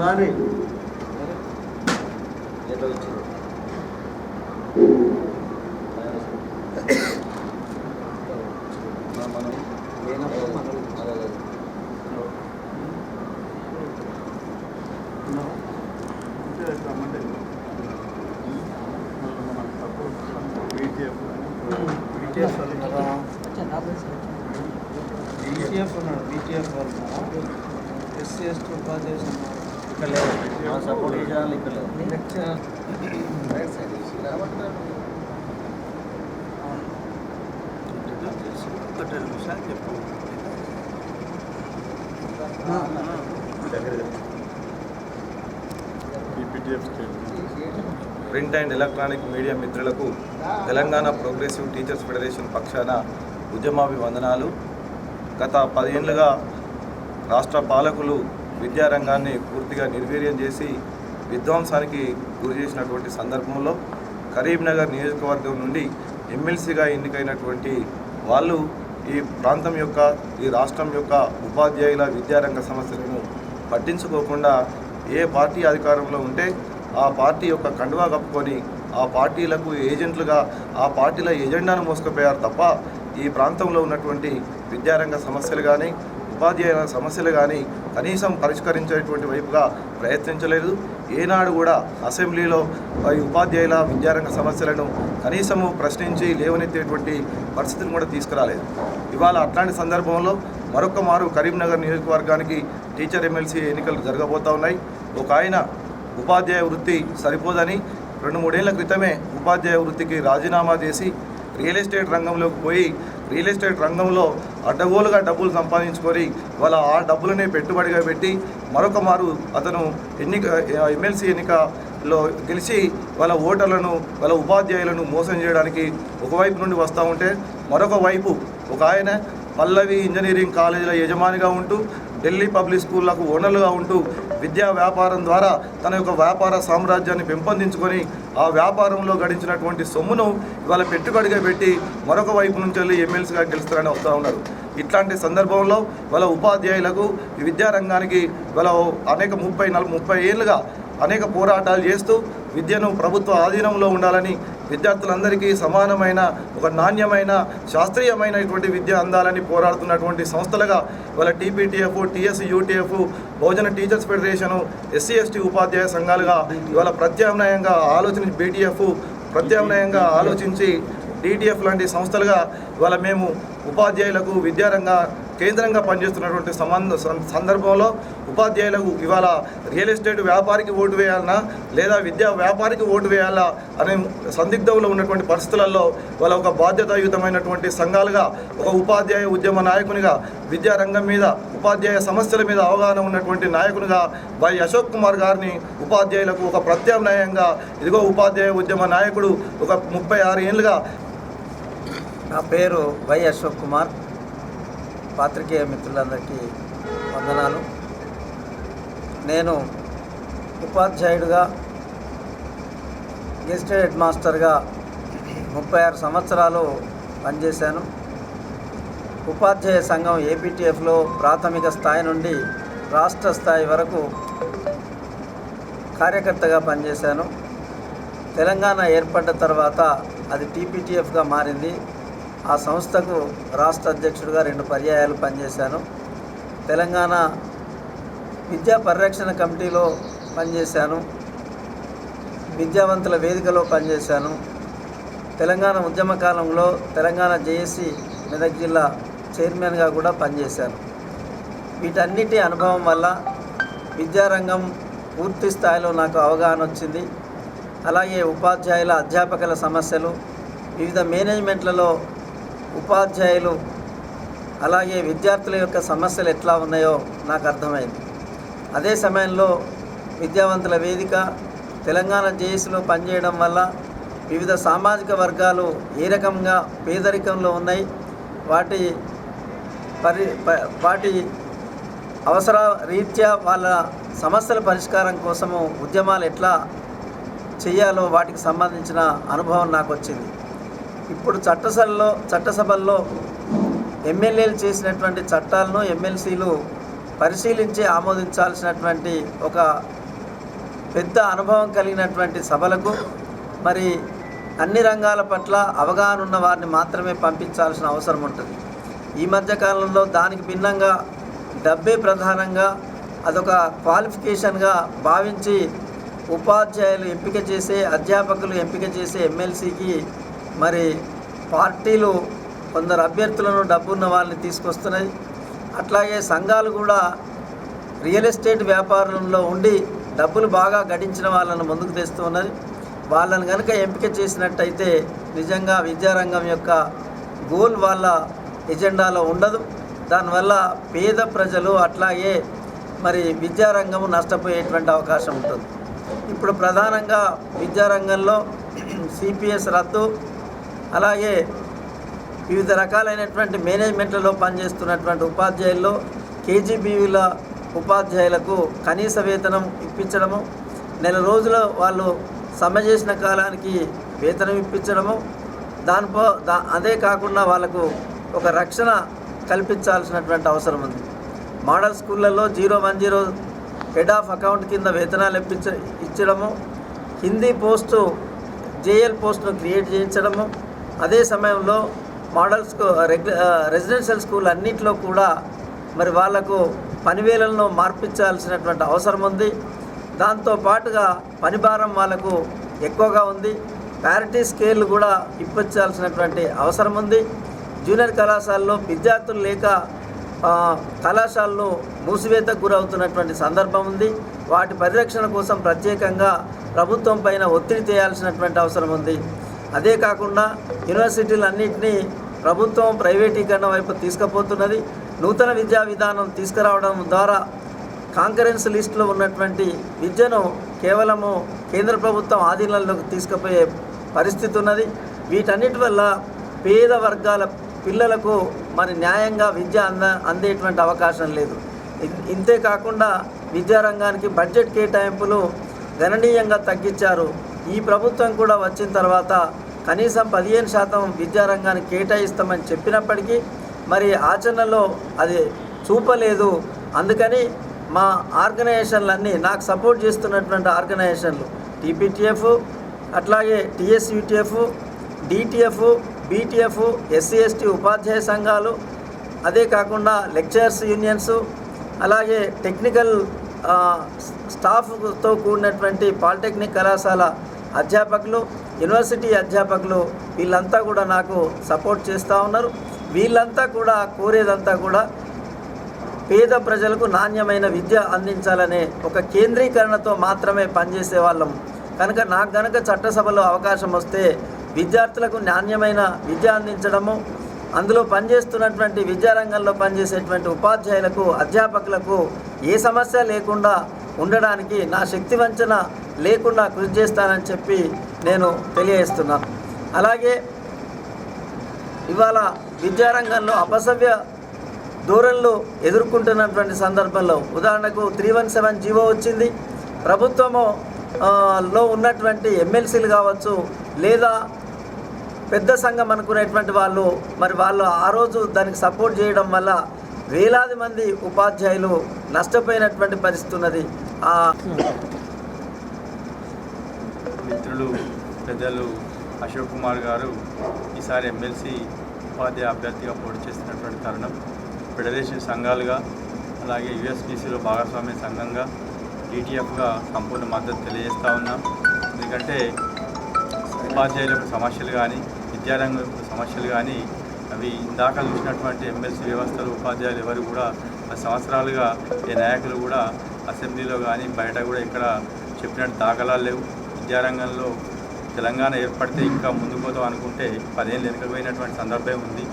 రాని ఎట్లా వచ్చింది మనం లేనప్పుడు మనం అదే అదే. బీటీఎస్ వాళ్ళు ఉన్నారా బీటీఎఫ్ ఉన్నాడు బీటీఎఫ్ వాళ్ళు ఎస్సీ ఎస్టీ ఉపాధ్యాయులు ఉన్నారు ఇక్కడ లేదు మన సపోర్ట్ చేయాలి ఇక్కడ లేదు లెక్చర్ రైట్ సైడ్ తీసి రాబట్టారు. ఒకటి రెండు నిమిషాలు చెప్పు ప్రింట్ అండ్ ఎలక్ట్రానిక్ మీడియా మిత్రులకు తెలంగాణ ప్రోగ్రెసివ్ టీచర్స్ ఫెడరేషన్ పక్షాన ఉద్యమాభివందనాలు. గత పదేళ్ళుగా రాష్ట్ర పాలకులు విద్యారంగాన్ని పూర్తిగా నిర్వీర్యం చేసి విధ్వంసానికి గురి చేసినటువంటి సందర్భంలో కరీంనగర్ నియోజకవర్గం నుండి ఎమ్మెల్సీగా ఎన్నికైనటువంటి వాళ్ళు ఈ ప్రాంతం యొక్క ఈ రాష్ట్రం యొక్క ఉపాధ్యాయుల విద్యారంగ సమస్యలను పట్టించుకోకుండా ఏ పార్టీ అధికారంలో ఉంటే ఆ పార్టీ యొక్క కండువా కప్పుకొని ఆ పార్టీలకు ఏజెంట్లుగా ఆ పార్టీల ఎజెండాను మోసుకుపోయారు తప్ప ఈ ప్రాంతంలో ఉన్నటువంటి విద్యారంగ సమస్యలు కానీ ఉపాధ్యాయుల సమస్యలు కానీ కనీసం పరిష్కరించేటువంటి వైపుగా ప్రయత్నించలేదు. ఏనాడు కూడా అసెంబ్లీలో ఉపాధ్యాయుల విద్యారంగ సమస్యలను కనీసము ప్రశ్నించి లేవనెత్తేటువంటి పరిస్థితిని కూడా తీసుకురాలేదు. ఇవాళ అట్లాంటి సందర్భంలో మరొక మారు కరీంనగర్ నియోజకవర్గానికి టీచర్ ఎమ్మెల్సీ ఎన్నికలు జరగబోతా ఉన్నాయి. ఒక ఆయన ఉపాధ్యాయ వృత్తి సరిపోదని రెండు మూడేళ్ళ క్రితమే ఉపాధ్యాయ వృత్తికి రాజీనామా చేసి రియల్ ఎస్టేట్ రంగంలోకి పోయి రియల్ ఎస్టేట్ రంగంలో అడ్డగోలుగా డబ్బులు సంపాదించుకొని వాళ్ళ ఆ డబ్బులనే పెట్టుబడిగా పెట్టి మరొక మారు అతను ఎన్నిక ఎమ్మెల్సీ ఎన్నికలో గెలిచి వాళ్ళ ఓటర్లను వాళ్ళ ఉపాధ్యాయులను మోసం చేయడానికి ఒకవైపు నుండి వస్తూ ఉంటే మరొక వైపు ఒక ఆయన పల్లవి ఇంజనీరింగ్ కాలేజీల యజమానిగా ఉంటూ ఢిల్లీ పబ్లిక్ స్కూళ్ళకు ఓనర్లుగా ఉంటూ విద్యా వ్యాపారం ద్వారా తన యొక్క వ్యాపార సామ్రాజ్యాన్ని పెంపొందించుకొని ఆ వ్యాపారంలో గడించినటువంటి సొమ్మును ఇవాళ పెట్టుబడిగా పెట్టి మరొక వైపు నుంచి వెళ్ళి ఎమ్మెల్సీగా గెలుస్తారని వస్తూ ఉన్నారు. ఇట్లాంటి సందర్భంలో వాళ్ళ ఉపాధ్యాయులకు ఈ విద్యారంగానికి వాళ్ళ అనేక ముప్పై నలభై ముప్పై ఏళ్ళుగా అనేక పోరాటాలు చేస్తూ విద్యను ప్రభుత్వ ఆధీనంలో ఉండాలని విద్యార్థులందరికీ సమానమైన ఒక నాణ్యమైన శాస్త్రీయమైనటువంటి విద్య అందాలని పోరాడుతున్నటువంటి సంస్థలుగా వాళ్ళ TPTF TS UTF Bahujan teachers federation SC ST ఉపాధ్యాయ సంఘాలుగా ఇవాళ ప్రత్యామ్నాయంగా ఆలోచన బీటీఎఫ్ ప్రత్యామ్నాయంగా ఆలోచించి డిటిఎఫ్ లాంటి సంస్థలుగా ఇవాళ మేము ఉపాధ్యాయులకు విద్యారంగ కేంద్రంగా పనిచేస్తున్నటువంటి సంబంధ సందర్భంలో ఉపాధ్యాయులకు ఇవాళ రియల్ ఎస్టేట్ వ్యాపారికి ఓటు వేయాలన్నా లేదా విద్యా వ్యాపారికి ఓటు వేయాలా? అనే సందిగ్ధంలో ఉన్నటువంటి పరిస్థితులలో వాళ్ళ ఒక బాధ్యతాయుతమైనటువంటి సంఘాలుగా ఒక ఉపాధ్యాయ ఉద్యమ నాయకునిగా విద్యారంగం మీద ఉపాధ్యాయ సమస్యల మీద అవగాహన ఉన్నటువంటి నాయకునిగా వై అశోక్ కుమార్ గారిని ఉపాధ్యాయులకు ఒక ప్రత్యామ్నాయంగా ఇదిగో ఉపాధ్యాయ ఉద్యమ నాయకుడు ఒక ముప్పై ఆరు ఏళ్ళుగా నా పేరు వై అశోక్ కుమార్. పాత్రికేయ మిత్రులందరికీ వందనాలు. నేను ఉపాధ్యాయుడిగా గెస్టెడ్ హెడ్ మాస్టర్గా ముప్పై ఆరు సంవత్సరాలు పనిచేశాను. ఉపాధ్యాయ సంఘం ఏపీటీఎఫ్లో ప్రాథమిక స్థాయి నుండి రాష్ట్ర స్థాయి వరకు కార్యకర్తగా పనిచేశాను. తెలంగాణ ఏర్పడ్డ తర్వాత అది టీపీటీఎఫ్గా మారింది. ఆ సంస్థకు రాష్ట్ర అధ్యక్షుడిగా రెండు పర్యాయాలు పనిచేశాను. తెలంగాణ విద్యా పరిరక్షణ కమిటీలో పనిచేశాను. విద్యావంతుల వేదికలో పనిచేశాను. తెలంగాణ ఉద్యమ కాలంలో తెలంగాణ జేఏసీ మెదక్ జిల్లా చైర్మన్గా కూడా పనిచేశాను. వీటన్నిటి అనుభవం వల్ల విద్యారంగం పూర్తి స్థాయిలో నాకు అవగాహన వచ్చింది. అలాగే ఉపాధ్యాయుల అధ్యాపకుల సమస్యలు వివిధ మేనేజ్మెంట్లలో ఉపాధ్యాయులు అలాగే విద్యార్థుల యొక్క సమస్యలు ఎట్లా ఉన్నాయో నాకు అర్థమైంది. అదే సమయంలో విద్యావంతుల వేదిక తెలంగాణ జేఏసీలో పనిచేయడం వల్ల వివిధ సామాజిక వర్గాలు ఏ రకంగా పేదరికంలో ఉన్నాయి వాటి పరి ప- వాటి అవసర రీత్యా వాళ్ళ సమస్యల పరిష్కారం కోసము ఉద్యమాలు ఎట్లా చేయాలో వాటికి సంబంధించిన అనుభవం నాకు వచ్చింది. ఇప్పుడు చట్టసభలో చట్టసభల్లో ఎమ్మెల్యేలు చేసినటువంటి చట్టాలను ఎమ్మెల్సీలు పరిశీలించి ఆమోదించాల్సినటువంటి ఒక పెద్ద అనుభవం కలిగినటువంటి సభలకు మరి అన్ని రంగాల పట్ల అవగాహన ఉన్న వారిని మాత్రమే పంపించాల్సిన అవసరం ఉంటుంది. ఈ మధ్యకాలంలో దానికి భిన్నంగా డబ్బే ప్రధానంగా అదొక క్వాలిఫికేషన్గా భావించి ఉపాధ్యాయులు ఎంపిక చేసే అధ్యాపకులు ఎంపిక చేసే ఎమ్మెల్సీకి మరి పార్టీలు కొందరు అభ్యర్థులను డబ్బున్న వాళ్ళని తీసుకొస్తున్నాయి. అట్లాగే సంఘాలు కూడా రియల్ ఎస్టేట్ వ్యాపారంలో ఉండి డబ్బులు బాగా గడించిన వాళ్ళను ముందుకు తెస్తూ ఉన్నది వాళ్ళని కనుక ఎంపిక చేసినట్టయితే నిజంగా విద్యారంగం యొక్క గోల్ వాళ్ళ ఎజెండాలో ఉండదు. దానివల్ల పేద ప్రజలు అట్లాగే మరి విద్యారంగము నష్టపోయేటువంటి అవకాశం ఉంటుంది. ఇప్పుడు ప్రధానంగా విద్యారంగంలో సిపిఎస్ రద్దు అలాగే వివిధ రకాలైనటువంటి మేనేజ్మెంట్లలో పనిచేస్తున్నటువంటి ఉపాధ్యాయుల్లో కేజీబీవీల ఉపాధ్యాయులకు కనీస వేతనం ఇప్పించడము నెల రోజులు వాళ్ళు సమ్మె చేసిన కాలానికి వేతనం ఇప్పించడము దానిపో దా అదే కాకుండా వాళ్ళకు ఒక రక్షణ కల్పించాల్సినటువంటి అవసరం ఉంది. మోడల్ స్కూళ్ళల్లో zero one zero head of account కింద వేతనాలు ఇప్పించ ఇచ్చడము హిందీ పోస్టు జేఎల్ పోస్టును క్రియేట్ చేయించడము అదే సమయంలో మోడల్ స్కూ రెగ్యు రెసిడెన్షియల్ స్కూల్ అన్నింటిలో కూడా మరి వాళ్ళకు పనివేళలను మార్పించాల్సినటువంటి అవసరం ఉంది. దాంతో పాటుగా పని భారం వాళ్ళకు ఎక్కువగా ఉంది. ప్యారిటీ స్కేల్ కూడా ఇప్పించాల్సినటువంటి అవసరం ఉంది. జూనియర్ కళాశాలలో విద్యార్థులు లేక ఆ, కళాశాలలు మూసివేతకు గురవుతున్నటువంటి సందర్భం ఉంది. వాటి పరిరక్షణ కోసం ప్రత్యేకంగా ప్రభుత్వం పైన ఒత్తిడి చేయాల్సినటువంటి అవసరం ఉంది. అదే కాకుండా యూనివర్సిటీలన్నింటినీ ప్రభుత్వం ప్రైవేటీకరణ వైపు తీసుకుపోతున్నది. నూతన విద్యా విధానం తీసుకురావడం ద్వారా కాంకరెన్స్ లిస్టులో ఉన్నటువంటి విద్యను కేవలము కేంద్ర ప్రభుత్వం ఆధీనంలోకి తీసుకుపోయే పరిస్థితి ఉన్నది వీటన్నిటి వల్ల పేద వర్గాల పిల్లలకు మరి న్యాయంగా విద్య అంద అందేటువంటి అవకాశం లేదు. ఇంతే కాకుండా విద్యారంగానికి బడ్జెట్ కేటాయింపులు గణనీయంగా తగ్గించారు. ఈ ప్రభుత్వం కూడా వచ్చిన తర్వాత కనీసం పదిహేను శాతం విద్యారంగానికి కేటాయిస్తామని చెప్పినప్పటికీ మరి ఆచరణలో అది చూపలేదు. అందుకని మా ఆర్గనైజేషన్లన్నీ నాకు సపోర్ట్ చేస్తున్నటువంటి ఆర్గనైజేషన్లు టీపీటీఎఫ్ అట్లాగే TSUTF DTF BTF SC ST ఉపాధ్యాయ సంఘాలు అదే కాకుండా లెక్చరర్స్ యూనియన్స్ అలాగే టెక్నికల్ స్టాఫ్తో కూడినటువంటి పాలిటెక్నిక్ కళాశాల అధ్యాపకులు యూనివర్సిటీ అధ్యాపకులు వీళ్ళంతా కూడా నాకు సపోర్ట్ చేస్తూ ఉన్నారు. వీళ్ళంతా కూడా కోరేదంతా కూడా పేద ప్రజలకు నాణ్యమైన విద్య అందించాలనే ఒక కేంద్రీకరణతో మాత్రమే పనిచేసే వాళ్ళం. కనుక నాకు గనక చట్టసభలో అవకాశం వస్తే విద్యార్థులకు నాణ్యమైన విద్య అందించడము అందులో పనిచేస్తున్నటువంటి విద్యారంగంలో పనిచేసేటువంటి ఉపాధ్యాయులకు అధ్యాపకులకు ఏ సమస్య లేకుండా ఉండడానికి నా శక్తి వంచన లేకుండా కృషి చేస్తానని చెప్పి నేను తెలియజేస్తున్నాను అలాగే ఇవాళ విద్యారంగంలో అపసవ్య ధోరణులు ఎదుర్కొంటున్నటువంటి సందర్భంలో ఉదాహరణకు త్రీ వన్ సెవెన్ జీవో వచ్చింది. ప్రభుత్వము లో ఉన్నటువంటి ఎమ్మెల్సీలు కావచ్చు లేదా పెద్ద సంఘం అనుకునేటువంటి వాళ్ళు మరి వాళ్ళు ఆ రోజు దానికి సపోర్ట్ చేయడం వల్ల వేలాది మంది ఉపాధ్యాయులు నష్టపోయినటువంటి పరిస్థితి ఉన్నది. మిత్రులు పెద్దలు అశోక్ కుమార్ గారు ఈసారి ఎమ్మెల్సీ ఉపాధ్యాయ అభ్యర్థిగా పోటీ చేస్తున్నటువంటి తరుణం. ఫెడరేషన్ సంఘాలుగా అలాగే యుఎస్పిసిలో భాగస్వామ్య సంఘంగా డిటిఎఫ్గా సంపూర్ణ మద్దతు తెలియజేస్తూ ఉన్నాం. ఎందుకంటే ఉపాధ్యాయులకు సమస్యలు కానీ విద్యారంగం సమస్యలు కానీ అవి ఇందాక చూసినటువంటి ఎమ్మెల్సీ వ్యవస్థలు ఉపాధ్యాయులు ఎవరు కూడా సంవత్సరాలుగా ఈ నాయకులు కూడా అసెంబ్లీలో కానీ బయట కూడా ఇక్కడ చెప్పినట్టు దాఖలాలు లేవు. విద్యారంగంలో తెలంగాణ ఏర్పడితే ఇంకా ముందుకు పోతాం అనుకుంటే పదేళ్ళు వెనుకపోయినటువంటి సందర్భం ఉంది.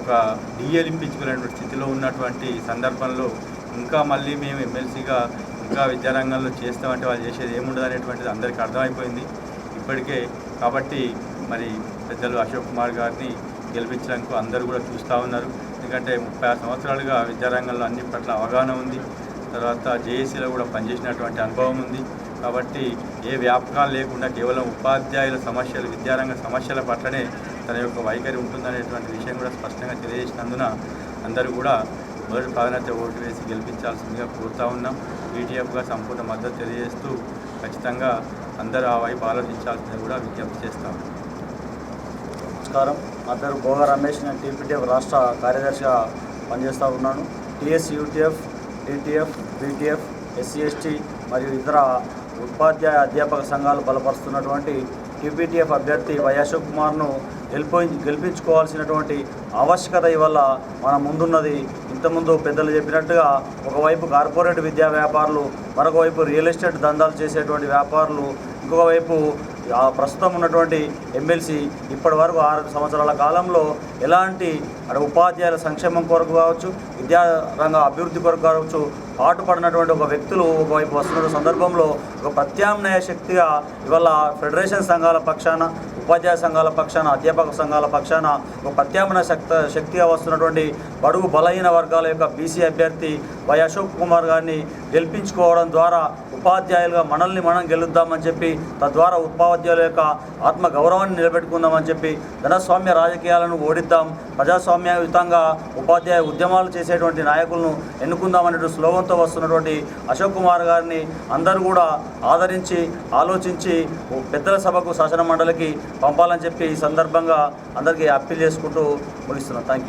ఒక డిఎలింపించుకునేటువంటి స్థితిలో ఉన్నటువంటి సందర్భంలో ఇంకా మళ్ళీ మేము ఎమ్మెల్సీగా ఇంకా విద్యారంగంలో చేస్తామంటే వాళ్ళు చేసేది ఏముండదు అనేటువంటిది అందరికీ అర్థమైపోయింది. ఇప్పటికే కాబట్టి మరి పెద్దలు అశోక్ కుమార్ గారిని గెలిపించడానికి అందరూ కూడా చూస్తూ ఉన్నారు. ఎందుకంటే ముప్పై సంవత్సరాలుగా విద్యారంగంలో అన్ని పట్ల అవగాహన ఉంది. తర్వాత జేఏసీలో కూడా పనిచేసినటువంటి అనుభవం ఉంది. కాబట్టి ఏ వ్యాపకాలు లేకుండా కేవలం ఉపాధ్యాయుల సమస్యలు విద్యారంగ సమస్యల పట్లనే తన యొక్క వైఖరి ఉంటుందనేటువంటి విషయం కూడా స్పష్టంగా తెలియజేసినందున అందరూ కూడా మొదటి ప్రాధాన్యత ఓటు వేసి గెలిపించాల్సిందిగా కోరుతా ఉన్నాం. పీటీఎఫ్గా సంపూర్ణ మద్దతు తెలియజేస్తూ ఖచ్చితంగా అందరూ ఆ వైపు ఆలోచించాల్సింది కూడా విజ్ఞప్తి చేస్తాం నమస్కారం. నా పేరు భోగ రమేష్. నేను టీపీటీఎఫ్ రాష్ట్ర కార్యదర్శిగా పనిచేస్తూ ఉన్నాను. TS UTF DTF BTF SC ST మరియు ఇతర ఉపాధ్యాయ అధ్యాపక సంఘాలు బలపరుస్తున్నటువంటి టీపీటీఎఫ్ అభ్యర్థి వై అశోక్ కుమార్ను గెలిపి గెలిపించుకోవాల్సినటువంటి ఆవశ్యకత ఇవల్ల మన ముందున్నది. ఇంతకుముందు పెద్దలు చెప్పినట్టుగా ఒకవైపు కార్పొరేట్ విద్యా వ్యాపారులు మరొకవైపు రియల్ ఎస్టేట్ దందాలు చేసేటువంటి వ్యాపారులు ఇంకొక వైపు ప్రస్తుతం ఉన్నటువంటి ఎమ్మెల్సీ ఇప్పటి వరకు ఆరు సంవత్సరాల కాలంలో ఎలాంటి అటు ఉపాధ్యాయుల సంక్షేమం కొరకు కావచ్చు విద్యారంగ అభివృద్ధి కొరకు కావచ్చు పాటుపడినటువంటి ఒక వ్యక్తులు ఒకవైపు వస్తున్న సందర్భంలో ఒక ప్రత్యామ్నాయ శక్తిగా ఇవాళ ఫెడరేషన్ సంఘాల పక్షాన ఉపాధ్యాయ సంఘాల పక్షాన అధ్యాపక సంఘాల పక్షాన ఒక ప్రత్యామ్నాయ శక్తి శక్తిగా వస్తున్నటువంటి బడుగు బలహీన వర్గాల యొక్క బీసీ అభ్యర్థి వై అశోక్ కుమార్ గారిని గెలిపించుకోవడం ద్వారా ఉపాధ్యాయులుగా మనల్ని మనం గెలుద్దామని చెప్పి తద్వారా ఉపాధ్యాయుల యొక్క ఆత్మ గౌరవాన్ని నిలబెట్టుకుందామని చెప్పి ధనస్వామ్య రాజకీయాలను ఓడిద్దాం ప్రజాస్వామ్యయుతంగా ఉపాధ్యాయ ఉద్యమాలు చేసేటువంటి నాయకులను ఎన్నుకుందామనే స్లోగన్తో వస్తున్నటువంటి అశోక్ కుమార్ గారిని అందరూ కూడా ఆదరించి ఆలోచించి పెద్దల సభకు శాసన మండలికి పంపాలని చెప్పి ఈ సందర్భంగా అందరికీ అప్పీల్ చేసుకుంటూ ముగిస్తున్నాను థ్యాంక్ యూ